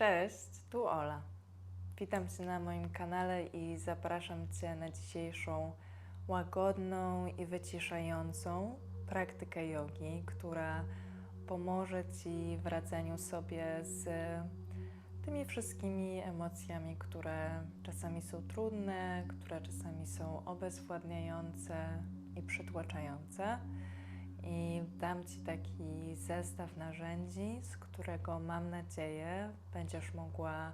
Cześć, tu Ola. Witam Cię na moim kanale i zapraszam Cię na dzisiejszą łagodną i wyciszającą praktykę jogi, która pomoże Ci w radzeniu sobie z tymi wszystkimi emocjami, które czasami są trudne, które czasami są obezwładniające i przytłaczające. I dam Ci taki zestaw narzędzi, z którego mam nadzieję będziesz mogła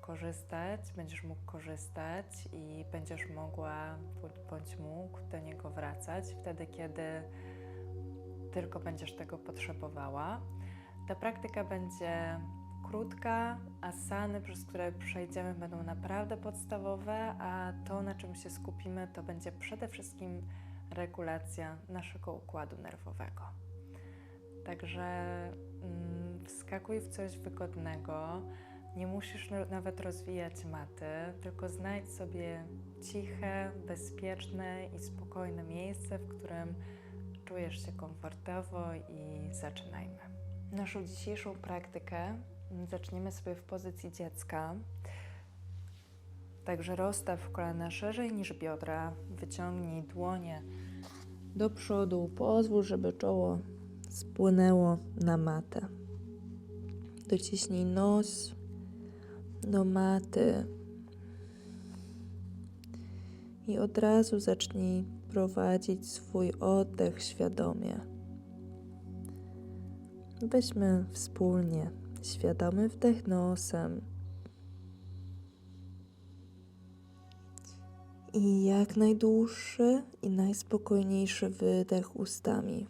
korzystać, będziesz mógł korzystać i będziesz mogła bądź mógł do niego wracać wtedy, kiedy tylko będziesz tego potrzebowała. Ta praktyka będzie krótka, asany, przez które przejdziemy, będą naprawdę podstawowe, a to, na czym się skupimy, to będzie przede wszystkim regulacja naszego układu nerwowego. Także mm, wskakuj w coś wygodnego. Nie musisz nawet rozwijać maty, tylko znajdź sobie ciche, bezpieczne i spokojne miejsce, w którym czujesz się komfortowo i zaczynajmy. Naszą dzisiejszą praktykę zaczniemy sobie w pozycji dziecka. Także rozstaw kolana szerzej niż biodra, wyciągnij dłonie do przodu, pozwól, żeby czoło spłynęło na matę. Dociśnij nos do maty i od razu zacznij prowadzić swój oddech świadomie. Weźmy wspólnie świadomy wdech nosem i jak najdłuższy i najspokojniejszy wydech ustami.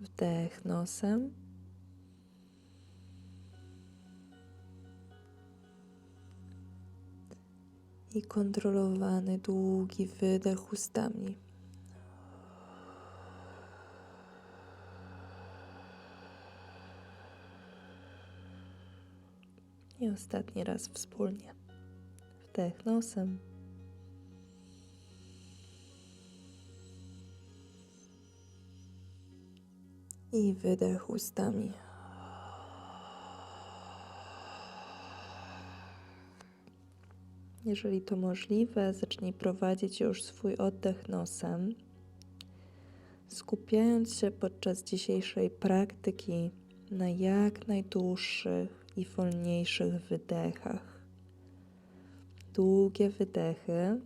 Wdech nosem. I kontrolowany długi wydech ustami. I ostatni raz wspólnie. Wdech nosem. I wydech ustami. Jeżeli to możliwe, zacznij prowadzić już swój oddech nosem, skupiając się podczas dzisiejszej praktyki na jak najdłuższych i wolniejszych wydechach. Długie wydechy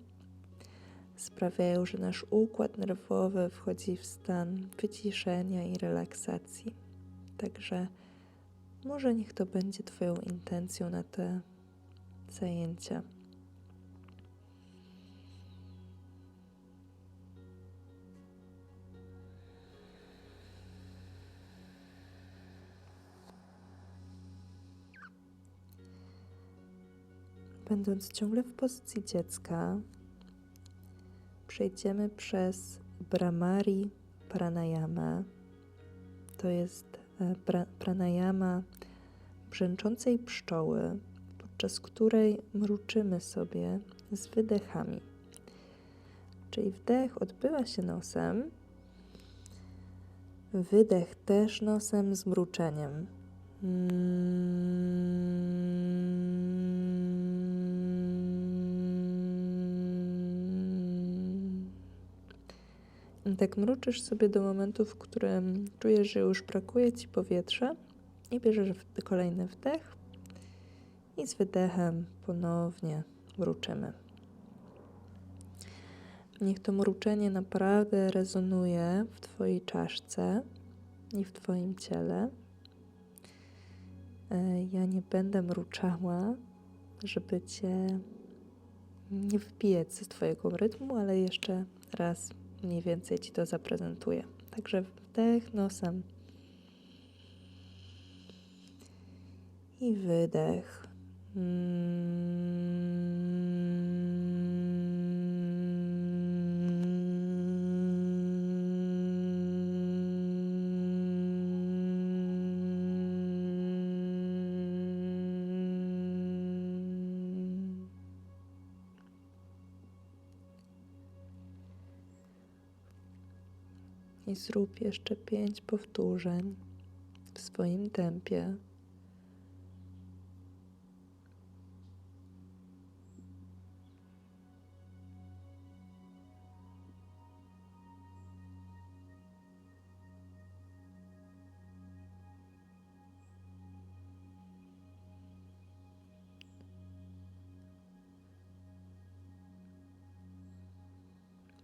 sprawiają, że nasz układ nerwowy wchodzi w stan wyciszenia i relaksacji. Także może niech to będzie Twoją intencją na te zajęcia. Będąc ciągle w pozycji dziecka, przejdziemy przez Brahmari Pranayama. To jest e, pra, pranayama brzęczącej pszczoły, podczas której mruczymy sobie z wydechami. Czyli wdech odbywa się nosem, wydech też nosem z mruczeniem. Tak mruczysz sobie do momentu, w którym czujesz, że już brakuje ci powietrza i bierzesz kolejny wdech i z wydechem ponownie mruczymy. Niech to mruczenie naprawdę rezonuje w Twojej czaszce i w Twoim ciele. E, ja nie będę mruczała, żeby Cię nie wbijać ze Twojego rytmu, ale jeszcze raz mniej więcej Ci to zaprezentuję. Także wdech nosem i wydech. I zrób jeszcze pięć powtórzeń w swoim tempie.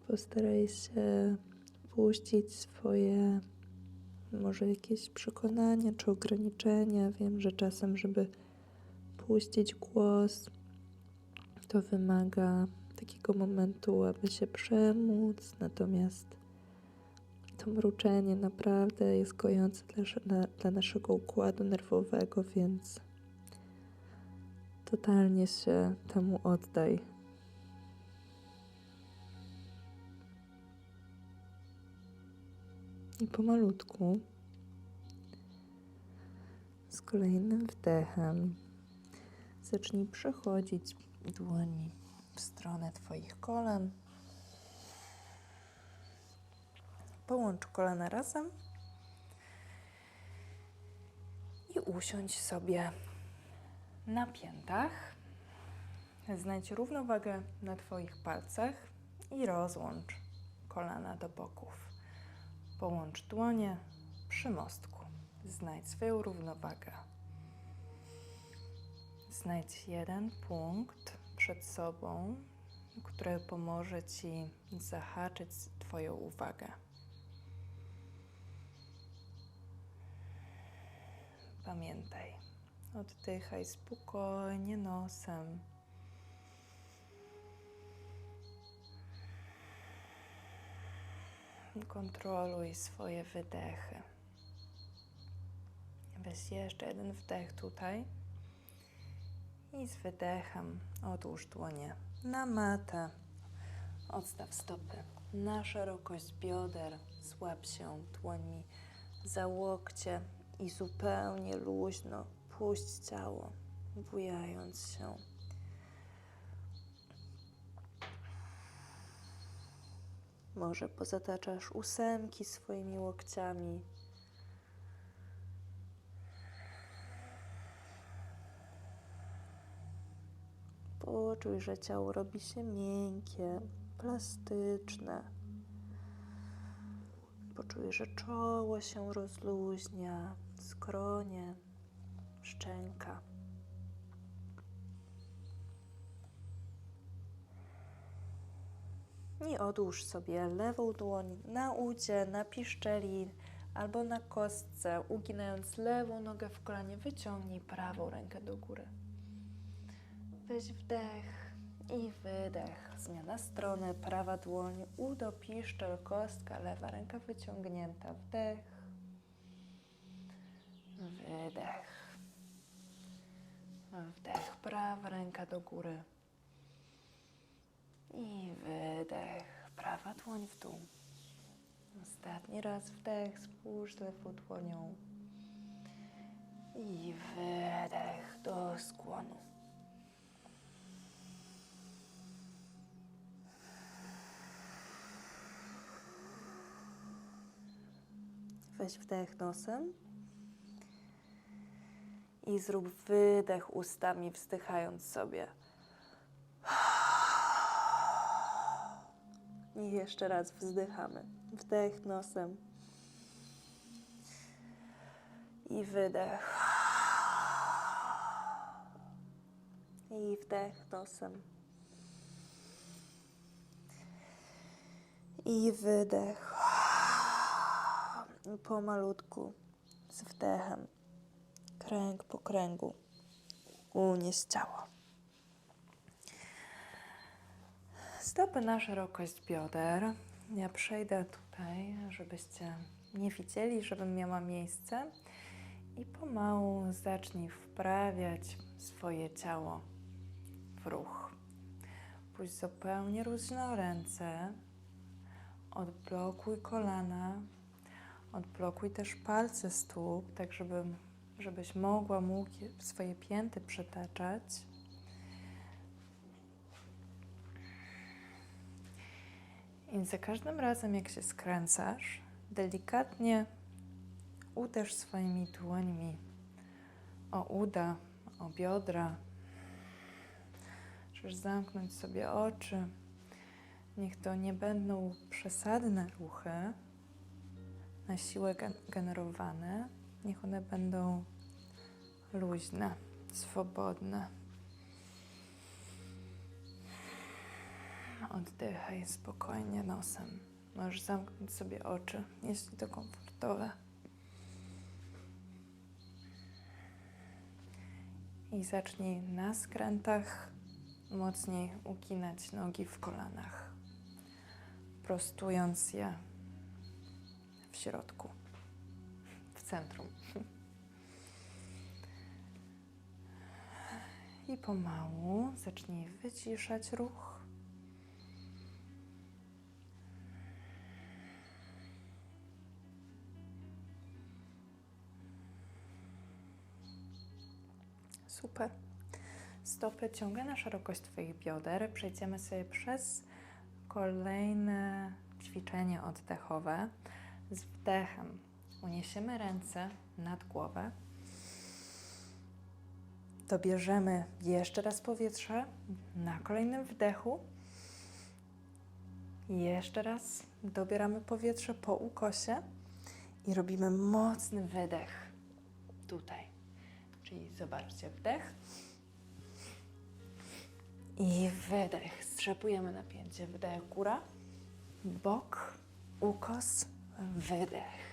Postaraj się puścić swoje może jakieś przekonania czy ograniczenia. Wiem, że czasem, żeby puścić głos, to wymaga takiego momentu, aby się przemóc, natomiast to mruczenie naprawdę jest gojące dla, dla, dla naszego układu nerwowego, więc totalnie się temu oddaj. I pomalutku, z kolejnym wdechem, zacznij przechodzić dłońmi w stronę Twoich kolan. Połącz kolana razem i usiądź sobie na piętach. Znajdź równowagę na Twoich palcach i rozłącz kolana do boków. Połącz dłonie przy mostku. Znajdź swoją równowagę. Znajdź jeden punkt przed sobą, który pomoże Ci zahaczyć Twoją uwagę. Pamiętaj, oddychaj spokojnie nosem. Kontroluj swoje wydechy. Weź jeszcze jeden wdech tutaj i z wydechem odłóż dłonie na matę. Odstaw stopy na szerokość bioder. Złap się dłońmi za łokcie i zupełnie luźno puść ciało, bujając się. Może pozataczasz ósemki swoimi łokciami. Poczuj, że ciało robi się miękkie, plastyczne. Poczuj, że czoło się rozluźnia, skronie, szczęka. I odłóż sobie lewą dłoń na udzie, na piszczeli albo na kostce, uginając lewą nogę w kolanie, wyciągnij prawą rękę do góry. Weź wdech i wydech. Zmiana strony, prawa dłoń, udo, piszczel, kostka, lewa ręka wyciągnięta. Wdech, wydech. Wdech, prawa ręka do góry. I wydech, prawa dłoń w dół. Ostatni raz wdech, spójrz lewą dłonią. I wydech do skłonu. Weź wdech nosem i zrób wydech ustami, wzdychając sobie. I jeszcze raz wzdychamy. Wdech nosem. I wydech. I wdech nosem. I wydech. Pomalutku z wdechem. Kręg po kręgu. Unieś ciało. Stopy na szerokość bioder. Ja przejdę tutaj, żebyście nie widzieli, żebym miała miejsce. I pomału zacznij wprawiać swoje ciało w ruch. Pójdź zupełnie luźno ręce. Odblokuj kolana. Odblokuj też palce stóp, tak żeby, żebyś mogła mógł swoje pięty przetaczać. I za każdym razem, jak się skręcasz, delikatnie uderz swoimi dłońmi o uda, o biodra. Możesz zamknąć sobie oczy. Niech to nie będą przesadne ruchy, na siłę gen- generowane. Niech one będą luźne, swobodne. Oddychaj spokojnie nosem. Możesz zamknąć sobie oczy, jeśli to komfortowe. I zacznij na skrętach mocniej uginać nogi w kolanach, prostując je w środku, w centrum. I pomału zacznij wyciszać ruch. Super. Stopy ciągle na szerokość Twoich bioder. Przejdziemy sobie przez kolejne ćwiczenie oddechowe. Z wdechem uniesiemy ręce nad głowę. Dobierzemy jeszcze raz powietrze na kolejnym wdechu. Jeszcze raz dobieramy powietrze po ukosie i robimy mocny wydech tutaj. Czyli zobaczcie, wdech i wydech. Strzepujemy napięcie. Wdech, góra, bok, ukos, wydech.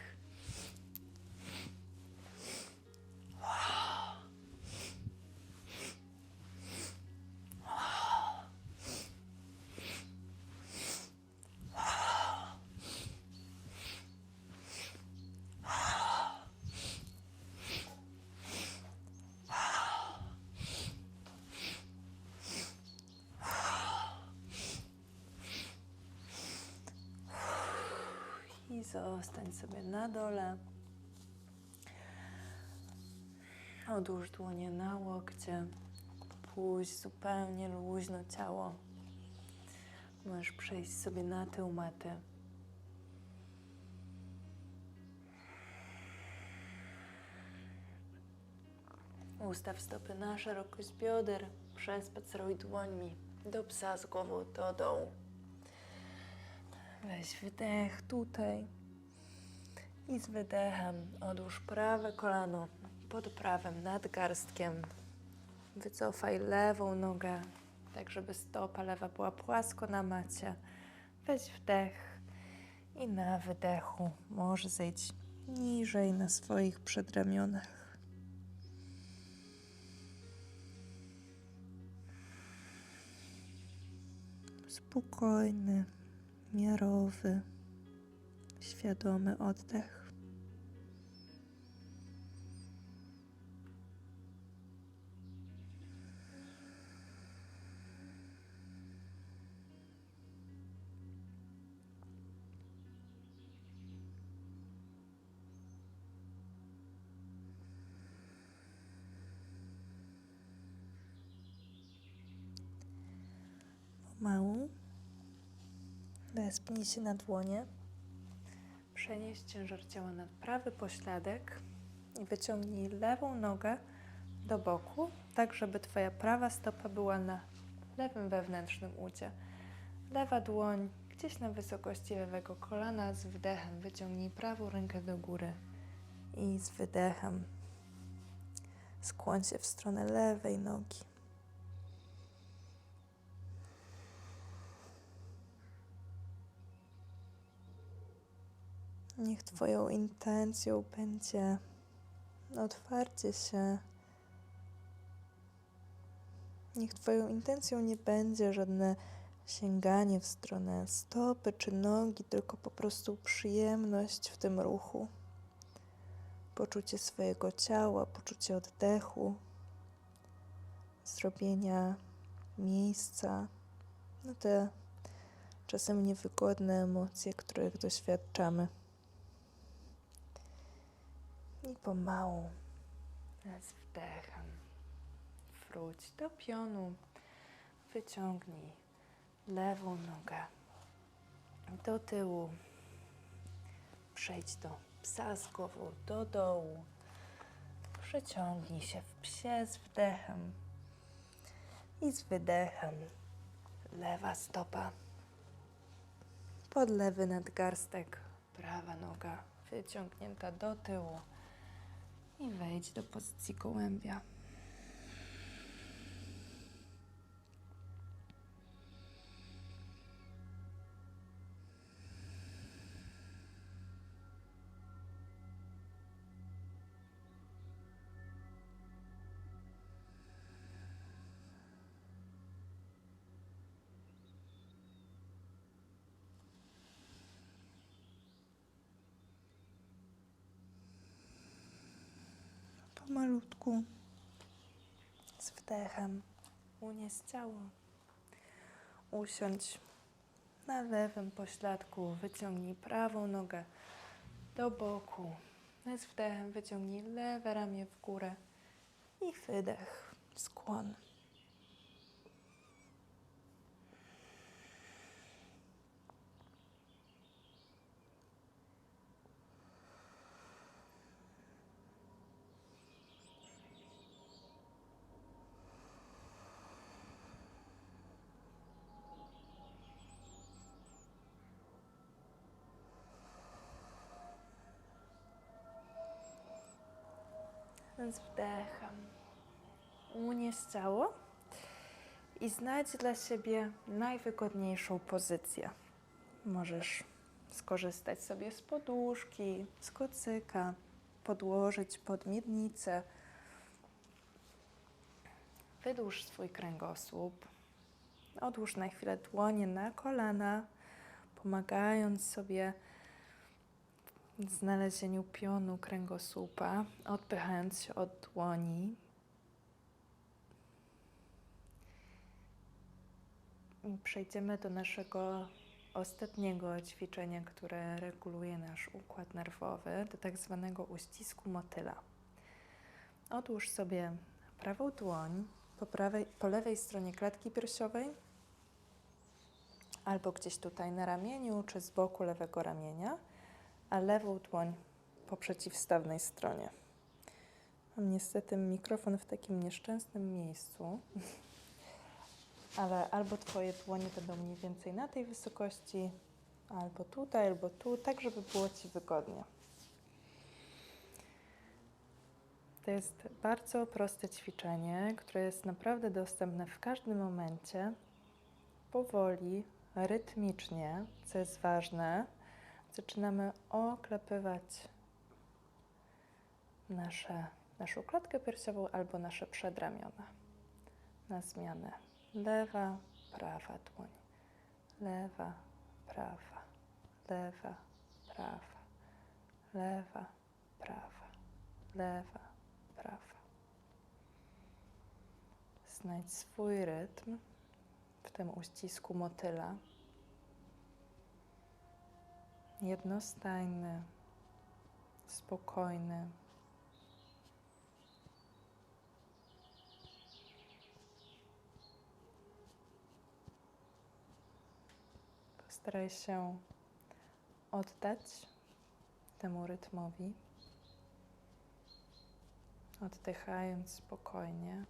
Zostań sobie na dole. Odłóż dłonie na łokcie. Puść zupełnie luźno ciało. Możesz przejść sobie na tył maty. Ustaw stopy na szerokość bioder. Przespaceruj dłońmi do psa z głową do dołu. Weź wydech tutaj. I z wydechem odłóż prawe kolano pod prawym nadgarstkiem. Wycofaj lewą nogę, tak żeby stopa lewa była płasko na macie. Weź wdech i na wydechu może zejść niżej na swoich przedramionach. Spokojny, miarowy, świadomy oddech. Wespnij się na dłonie. Przenieś ciężar ciała nad prawy pośladek i wyciągnij lewą nogę do boku, tak żeby Twoja prawa stopa była na lewym wewnętrznym udzie. Lewa dłoń gdzieś na wysokości lewego kolana. Z wdechem wyciągnij prawą rękę do góry i z wydechem skłoń się w stronę lewej nogi. Niech Twoją intencją będzie otwarcie się. Niech Twoją intencją nie będzie żadne sięganie w stronę stopy czy nogi, tylko po prostu przyjemność w tym ruchu. Poczucie swojego ciała, poczucie oddechu, zrobienia miejsca na te czasem niewygodne emocje, których doświadczamy. I pomału z wdechem wróć do pionu. Wyciągnij lewą nogę do tyłu. Przejdź do psa z głową do dołu. Przeciągnij się w psie z wdechem i z wydechem. Lewa stopa pod lewy nadgarstek, prawa noga wyciągnięta do tyłu i wejdź do pozycji gołębia. Pomalutku, z wdechem, unieś ciało. Usiądź na lewym pośladku, wyciągnij prawą nogę do boku. Z wdechem wyciągnij lewe ramię w górę i wydech, skłon. Z wdechem. Unieś ciało i znajdź dla siebie najwygodniejszą pozycję. Możesz skorzystać sobie z poduszki, z kocyka, podłożyć pod miednicę. Wydłuż swój kręgosłup. Odłóż na chwilę dłonie na kolana, pomagając sobie znalezieniu pionu kręgosłupa, odpychając się od dłoni. I przejdziemy do naszego ostatniego ćwiczenia, które reguluje nasz układ nerwowy, do tak zwanego uścisku motyla. Odłóż sobie prawą dłoń po, prawej, po lewej stronie klatki piersiowej, albo gdzieś tutaj na ramieniu, czy z boku lewego ramienia a lewą dłoń po przeciwstawnej stronie. Mam niestety mikrofon w takim nieszczęsnym miejscu, ale albo Twoje dłonie będą mniej więcej na tej wysokości, albo tutaj, albo tu, tak żeby było Ci wygodnie. To jest bardzo proste ćwiczenie, które jest naprawdę dostępne w każdym momencie, powoli, rytmicznie, co jest ważne zaczynamy oklepywać nasze, naszą klatkę piersiową albo nasze przedramiona. Na zmianę. Lewa, prawa dłoń, lewa, prawa, lewa, prawa, lewa, prawa, lewa, prawa. Znajdź swój rytm w tym uścisku motyla jednostajny, spokojny. Postaraj się oddać temu rytmowi, oddychając spokojnie.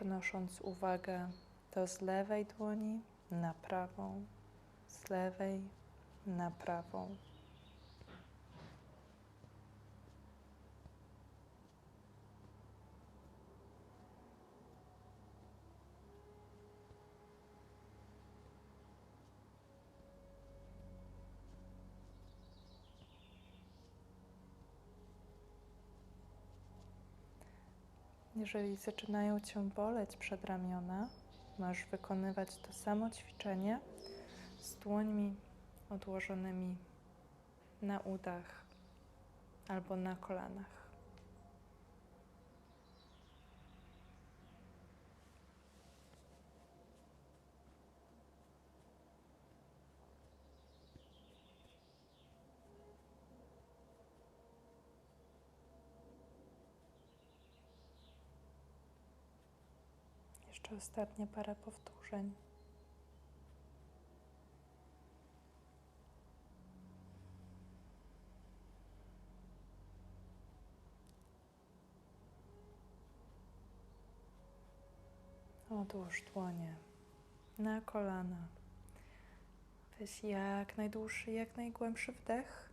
Przenosząc uwagę to z lewej dłoni na prawą, z lewej na prawą. Jeżeli zaczynają Cię boleć przedramiona, masz wykonywać to samo ćwiczenie z dłońmi odłożonymi na udach albo na kolanach. Jeszcze ostatnie parę powtórzeń. Odłóż dłonie na kolana. Weź jak najdłuższy, jak najgłębszy wdech.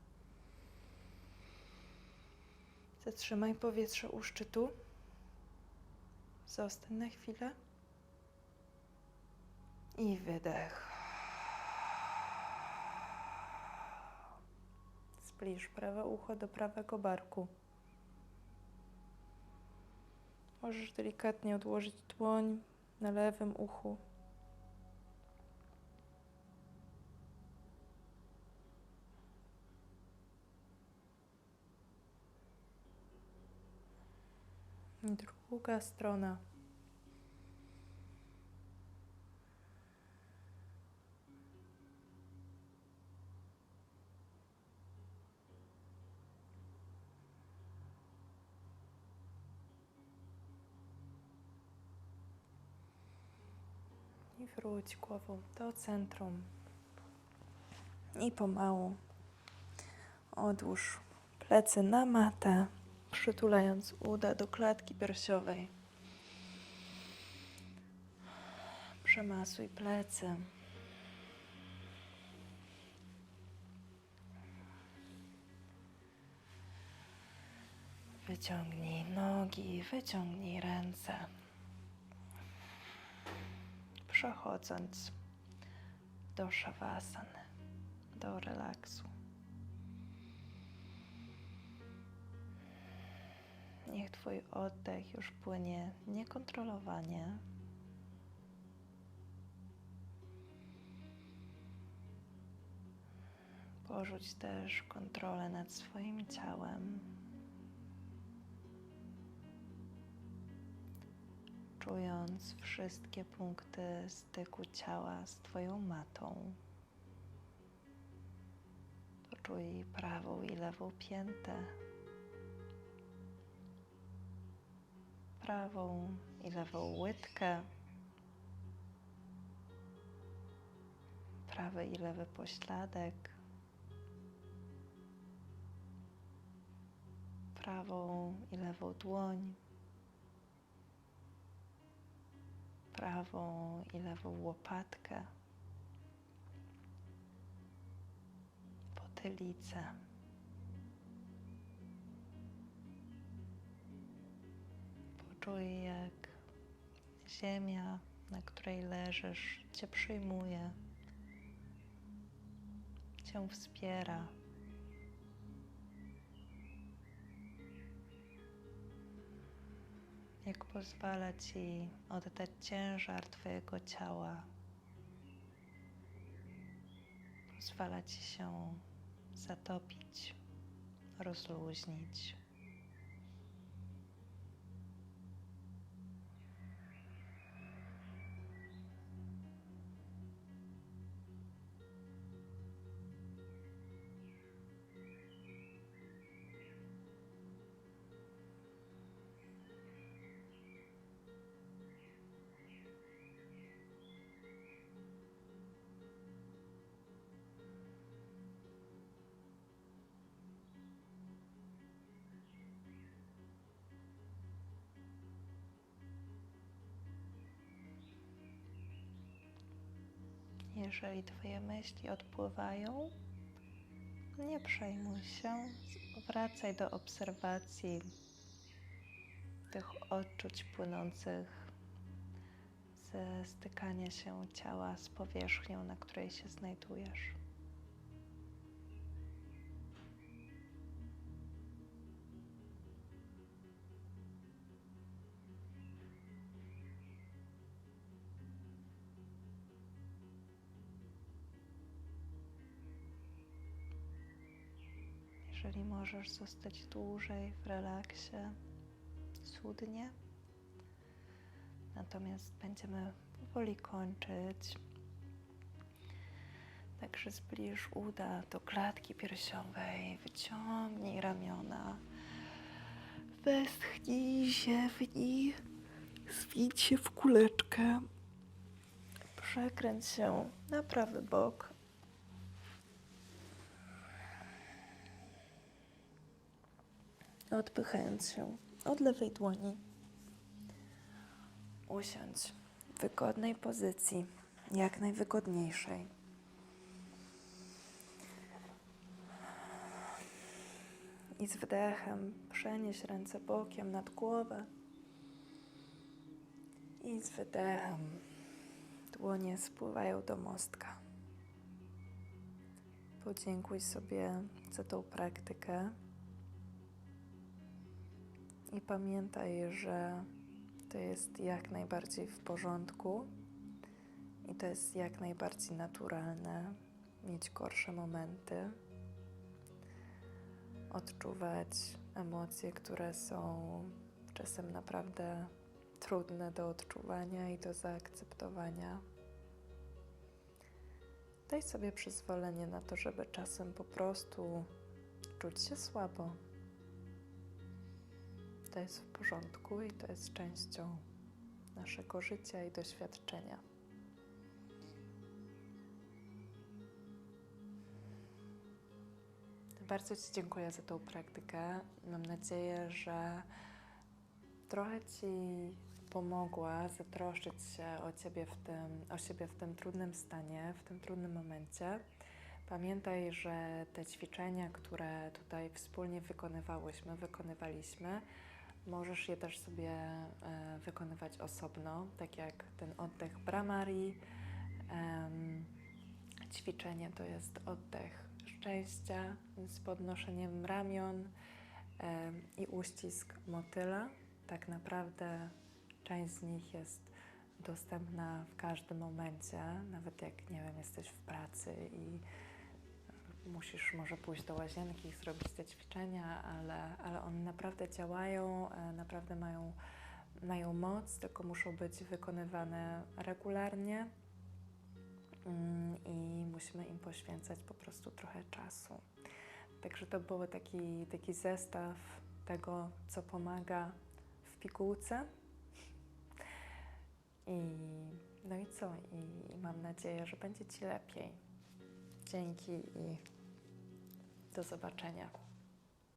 Zatrzymaj powietrze u szczytu. Zostań na chwilę. I wydech. Zbliż prawe ucho do prawego barku. Możesz delikatnie odłożyć dłoń na lewym uchu. Druga strona. Wróć głową do centrum. I pomału odłóż plecy na matę, przytulając uda do klatki piersiowej. Przemasuj plecy. Wyciągnij nogi, wyciągnij ręce. Przechodząc do szawasany, do relaksu. Niech Twój oddech już płynie niekontrolowanie. Porzuć też kontrolę nad swoim ciałem. Czując wszystkie punkty styku ciała z Twoją matą. Poczuj prawą i lewą piętę. prawą i lewą łydkę, prawy i lewy pośladek, prawą i lewą dłoń, prawą i lewą łopatkę, potylicę. Czuj, jak ziemia, na której leżysz, Cię przyjmuje, Cię wspiera. Jak pozwala Ci oddać ciężar Twojego ciała, pozwala Ci się zatopić, rozluźnić. Jeżeli Twoje myśli odpływają, nie przejmuj się, wracaj do obserwacji tych odczuć płynących ze stykania się ciała z powierzchnią, na której się znajdujesz. Jeżeli możesz zostać dłużej w relaksie, cudnie. Natomiast będziemy powoli kończyć. Także zbliż uda do klatki piersiowej, wyciągnij ramiona, westchnij, ziewnij, Zwijcie się w kuleczkę. Przekręć się na prawy bok. Odpychając się od lewej dłoni. Usiądź w wygodnej pozycji, jak najwygodniejszej. I z wdechem przenieś ręce bokiem nad głowę. I z wydechem dłonie spływają do mostka. Podziękuj sobie za tą praktykę. I pamiętaj, że to jest jak najbardziej w porządku i to jest jak najbardziej naturalne mieć gorsze momenty, odczuwać emocje, które są czasem naprawdę trudne do odczuwania i do zaakceptowania. Daj sobie przyzwolenie na to, żeby czasem po prostu czuć się słabo. To jest w porządku i to jest częścią naszego życia i doświadczenia. Bardzo Ci dziękuję za tą praktykę. Mam nadzieję, że trochę Ci pomogła zatroszczyć się o Ciebie w tym, o siebie w tym trudnym stanie, w tym trudnym momencie. Pamiętaj, że te ćwiczenia, które tutaj wspólnie wykonywałyśmy, wykonywaliśmy, możesz je też sobie e, wykonywać osobno, tak jak ten oddech Bramari. Em, ćwiczenie to jest oddech szczęścia z podnoszeniem ramion i uścisk motyla. Tak naprawdę część z nich jest dostępna w każdym momencie, nawet jak nie wiem, jesteś w pracy i musisz może pójść do łazienki i zrobić te ćwiczenia, ale, ale one naprawdę działają, e, naprawdę mają, mają moc, tylko muszą być wykonywane regularnie mm, i musimy im poświęcać po prostu trochę czasu. Także to był taki, taki zestaw tego, co pomaga w pigułce. I no i co? I, I mam nadzieję, że będzie Ci lepiej. Dzięki i do zobaczenia.